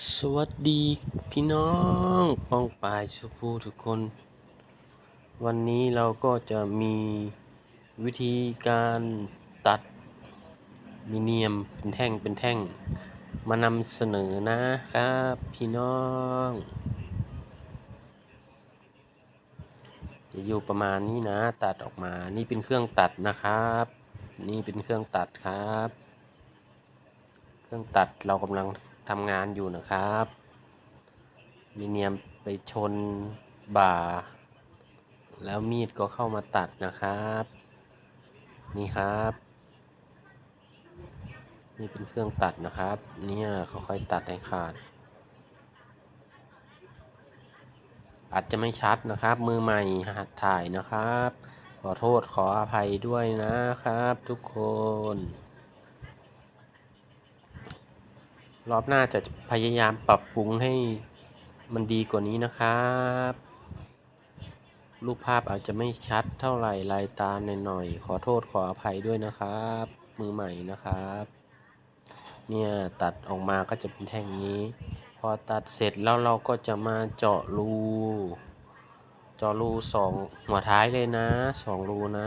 สวัสดีพี่น้องป้องปายสุภูทุกคน วันนี้เราก็จะมีวิธีการตัดมิเนียมเป็นแท่งเป็นแท่ง มานำเสนอนะครับพี่น้อง จะอยู่ประมาณนี้นะตัดออกมานี่เป็นเครื่องตัดนะครับ นี่เป็นเครื่องตัดครับ เครื่องตัดเรากำลัง ทำงานอยู่นะครับ มีเนียมไปชนบ่า แล้วมีดก็เข้ามาตัดนะครับ นี่ครับ นี่เป็นเครื่องตัดนะครับ เนี่ยเขาค่อยตัดให้ขาด อาจจะไม่ชัดนะครับ มือใหม่หัดถ่ายนะครับ ขอโทษขออภัยด้วยนะครับทุกคน รอบหน้าจะพยายามปรับปรุงให้มันดีกว่านี้นะครับ รูปภาพอาจจะไม่ชัดเท่าไหร่ลายตาหน่อยๆขอโทษขออภัยด้วยนะครับ มือใหม่นะครับ เนี่ยตัดออกมาก็จะเป็นแท่งนี้ พอตัดเสร็จแล้วเราก็จะมาเจาะรู เจาะรูสองหัวท้ายเลยนะสองรูนะ